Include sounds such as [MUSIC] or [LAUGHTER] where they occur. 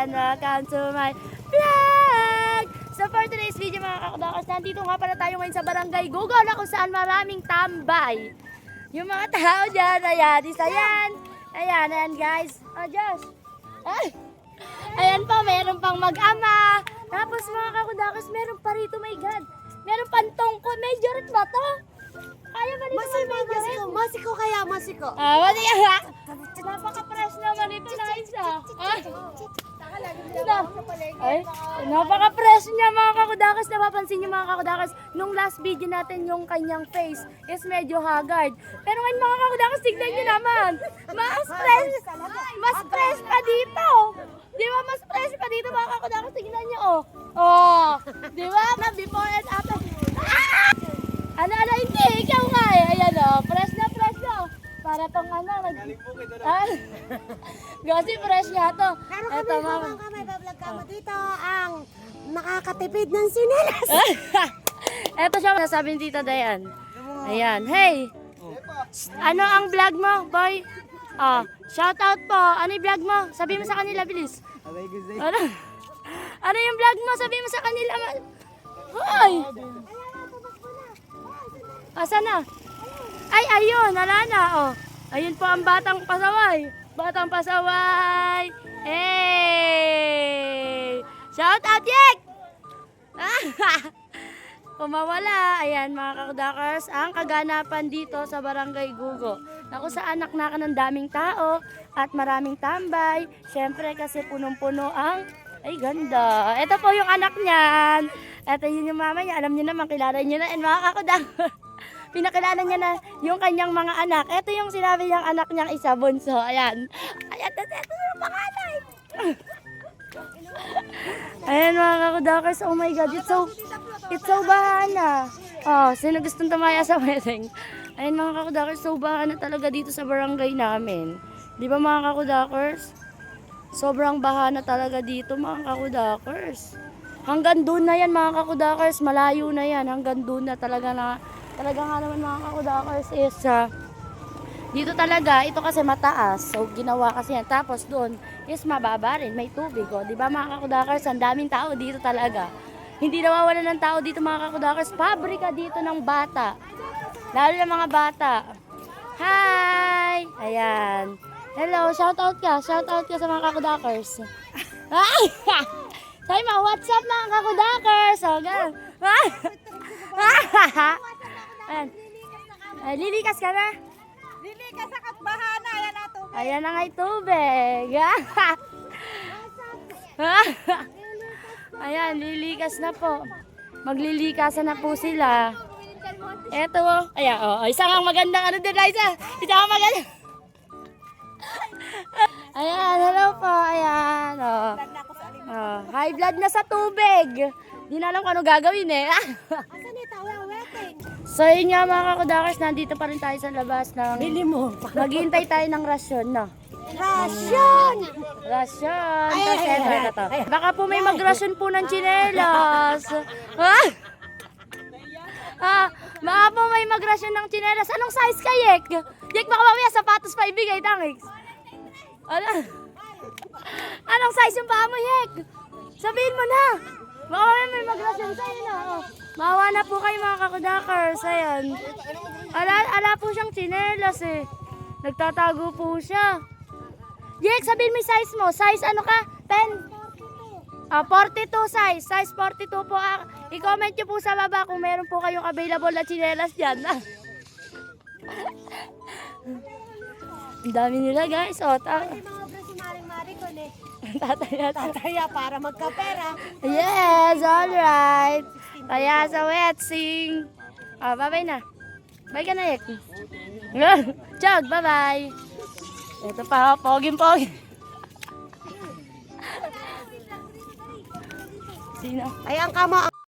and welcome to my vlog! So for today's video mga kakudakos, nandito nga pala tayo ngayon sa Barangay Gugol na kung saan maraming tambay. Yung mga tao dyan, ayan, isa yan. Ayan, ayan guys. Oh, Josh. Ay! Ayan pa, meron pang mag-ama. Tapos mga kakudakos, meron pa rito, my God. Meron pang tongko. Majorette ba to? Kaya ba nito Masiko, mag-majorette? masiko, masiko kaya, masiko. Ah, mali ka. [LAUGHS] Napaka-fresh naman ito na isa. Ay, ay, napaka-fresh niya mga kakudakas. Napapansin niyo mga kakudakas, nung last video natin yung kanyang face is medyo haggard. Pero ngayon mga kakudakas, tignan niyo naman. Mas fresh, mas fresh pa dito. Di ba mas fresh pa dito mga kakudakas? Tignan niyo oh. Oh, di ba? Na before and after. Ah! Ano, ano, hindi. Ikaw nga eh. Ayan o. Fresh na, fresh na. Para tong ano. [LAUGHS] Kasi fresh nga to. Pero kami, Eto, ma'am. kung kami, bablog kamo dito, ang nakakatipid ng sinelas. [LAUGHS] Eto siya. Nasabi ni Tita Dayan. Ayan. Hey. Ano ang vlog mo, boy? Ah, shout out po. Ano yung vlog mo? Sabi mo sa kanila, bilis. Ano? Ano yung vlog mo? Sabi mo sa kanila. ma- Hoy! Asa na? Ay, ayun, wala na, oh. Ayun po ang batang pasaway. Batang pasaway. Hey! Shout out, Yek! Kung [LAUGHS] mawala, ayan mga kakudakers, ang kaganapan dito sa Barangay Gugo. Na kung saan anak ng daming tao at maraming tambay. Siyempre kasi punong-puno ang... Ay, ganda. Ito po yung anak niyan. Ito yun yung mama niya. Alam niyo naman, kilala niyo na. And mga kakudakers, [LAUGHS] pinakilala niya na yung kanyang mga anak. Ito yung sinabi niyang anak niyang isa, bunso. Ayan. Ayan, ito, ito yung pangalan. Ayan mga kakudakers, oh my god, it's so, it's so bahana. Oh, sino gustong tumaya sa wedding? Ayan mga kakudakers, so bahana talaga dito sa barangay namin. Di ba mga kakudakers? Sobrang bahana talaga dito mga kakudakers. Hanggang doon na yan mga kakudakers, malayo na yan. Hanggang doon na talaga na, talaga nga naman mga kakudakers is, ah, dito talaga, ito kasi mataas. So, ginawa kasi yan. Tapos doon is mababa rin. May tubig. O, di ba mga kakudakers? Ang daming tao dito talaga. Hindi nawawala ng tao dito mga kakudakers. Pabrika dito ng bata. Lalo na mga bata. Hi! Ayan. Hello, shout out ka. Shout out ka sa mga kakudakers. Ay! [LAUGHS] Sabi mo, what's up mga kakudakers? O, ganun. [LAUGHS] Ay, lilikas ka na. Dili ka sa katbahana, yan ato. Ayan na nga tubig. [LAUGHS] Ayan, lilikas na po. Maglilikasan na po sila. Eto oh. Ayan, oh. Isa kang magandang ano din, Liza. Isa kang magandang. [LAUGHS] Ayan, hello po. Ayan, oh. oh. High blood na sa tubig. Di na alam kung ano gagawin eh. [LAUGHS] so yun nga mga kakudakers, nandito pa rin tayo sa labas ng... Bili mo. [LAUGHS] Maghihintay tayo ng rasyon, no? Rasyon! Rasyon. Ay, Tapos eto, eto, ay. Baka po may magrasyon po ng tsinelas. [LAUGHS] Ah! Ah, baka po may magrasyon ng tsinelas. Anong size ka, Yek? Yek, baka mamaya sapatos pa ibigay, tangix. Ano? Anong size yung paa mo, Yek? Sabihin mo na. Baka mamaya may magrasyon sa'yo na. Oh. Mawa na po kayo mga kakudakers. Ayan. Ala, ala po siyang tsinelas eh. Nagtatago po siya. Jake, sabihin mo size mo. Size ano ka? 10? Ah, 42 size. Size 42 po. Ah, I-comment nyo po sa baba kung meron po kayong available na chinelas dyan. [LAUGHS] Ang dami nila guys. O, ta- Maring Mari ko eh. [LAUGHS] Tataya para magkapera. Yes, alright. Kaya sa wetsing. Ah, bye-bye na. Bye ka na, Yek. [LAUGHS] Chug, bye-bye. Ito pa, poging-pogi. [LAUGHS] Sino? Ayan ka mo